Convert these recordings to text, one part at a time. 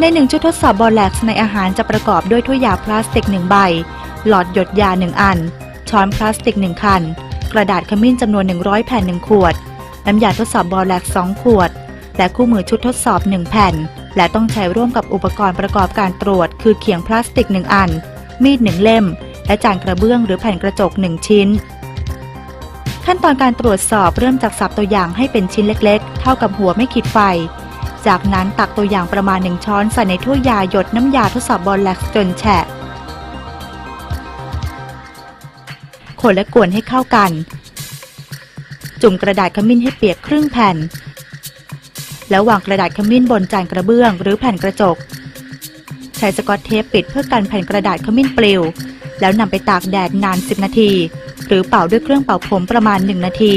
ในหนึ่งชุดทดสอบบอลแล็กซ์ในอาหารจะประกอบด้วยถ้วยยาพลาสติกหนึ่งใบ หลอดหยดยาหนึ่งอัน ช้อนพลาสติกหนึ่งคัน กระดาษขมิ้นจำนวน 100 แผ่นหนึ่งขวด น้ำยาทดสอบบอลแล็กซ์สองขวด และคู่มือชุดทดสอบ1แผ่น และต้องใช้ร่วมกับอุปกรณ์ประกอบการตรวจ คือเขียงพลาสติก1อัน มีด1เล่ม และจานกระเบื้องหรือแผ่นกระจก1ชิ้นขั้นตอนการตรวจสอบเริ่มจากสับตัวอย่างให้เป็นชิ้นเล็ก ๆ เท่ากับหัวไม่ขีดไฟ จากนั้นตักตัวอย่างประมาณ1ช้อนใส่ในถ้วยยาหยดน้ำยาทดสอบบอลแล็กจนแฉะ คนและกวนให้เข้ากัน จุ่มกระดาษขมิ้นให้เปียกครึ่งแผ่น แล้ววางกระดาษขมิ้นบนจานกระเบื้องหรือแผ่นกระจก ใช้สกอตเทปปิดเพื่อกันแผ่นกระดาษขมิ้นปลิว แล้วนำไปตากแดดนาน 10 นาที หรือเป่าด้วยเครื่องเป่าผมประมาณ 1 นาที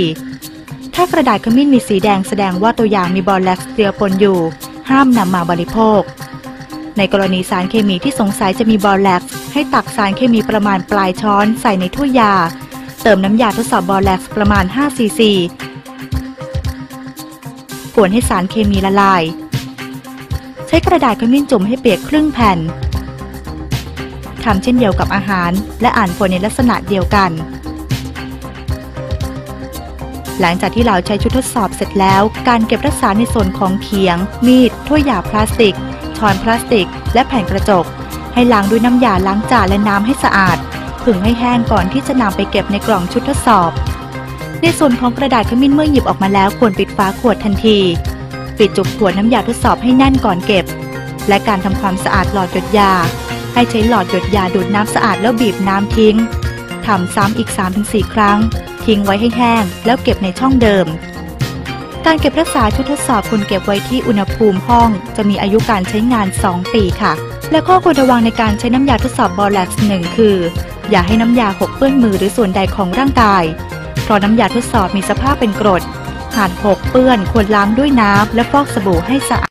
ถ้ากระดาษขมิ้นมีสีแดงแสดงว่าตัวอย่างมีบอลแล็กเจือปนอยู่ ห้ามนำมาบริโภค ในกรณีสารเคมีที่สงสัยจะมีบอลแล็กให้ตักสารเคมีประมาณปลายช้อนใส่ในถ้วยยา เติมน้ำยาทดสอบบอลแล็กประมาณ 5 ซีซีกวนให้สารเคมีละลาย ใช้กระดาษขมิ้นจุ่มให้เปียกครึ่งแผ่นทำเช่นเดียวกับอาหาร และอ่านผลในลักษณะเดียวกัน หลังจากที่เราใช้ชุดทดสอบเสร็จแล้ว การเก็บรักษาในส่วนของเขียง มีดถ้วยหยาพลาสติก ช้อนพลาสติก และแผ่นกระจก ให้ล้างด้วยน้ำยาล้างจานและน้ำให้สะอาดผึ่งให้แห้งก่อนที่จะนำไปเก็บในกล่องชุดทดสอบ ในส่วนของกระดาษขมิ้นเมื่อหยิบออกมาแล้วควรปิดฝาขวดทันที ปิดจุกขวดน้ำยาทดสอบให้แน่นก่อนเก็บ และการทำความสะอาดหลอดหยดยา ให้ใช้หลอดหยดยาดูดน้ำสะอาดแล้วบีบน้ำทิ้งทำซ้ำอีก 3-4 ครั้ง ทิ้งไว้ให้แห้ง แล้วเก็บในช่องเดิม การเก็บรักษาชุดทดสอบควรเก็บไว้ที่อุณหภูมิห้อง จะมีอายุการใช้งาน 2 ปีค่ะ และข้อควรระวังในการใช้น้ำยาทดสอบบอลแล็กซ์หนึ่งคือ อย่าให้น้ำยาหกเปื้อนมือหรือส่วนใดของร่างกาย เพราะน้ำยาทดสอบมีสภาพเป็นกรดหากหกเปื้อนควรล้างด้วยน้ำและฟอกสบู่ให้สะ